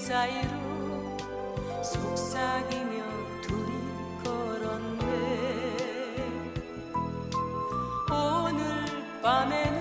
사이로 속삭이며 둘이 걸었네. 오늘 밤에는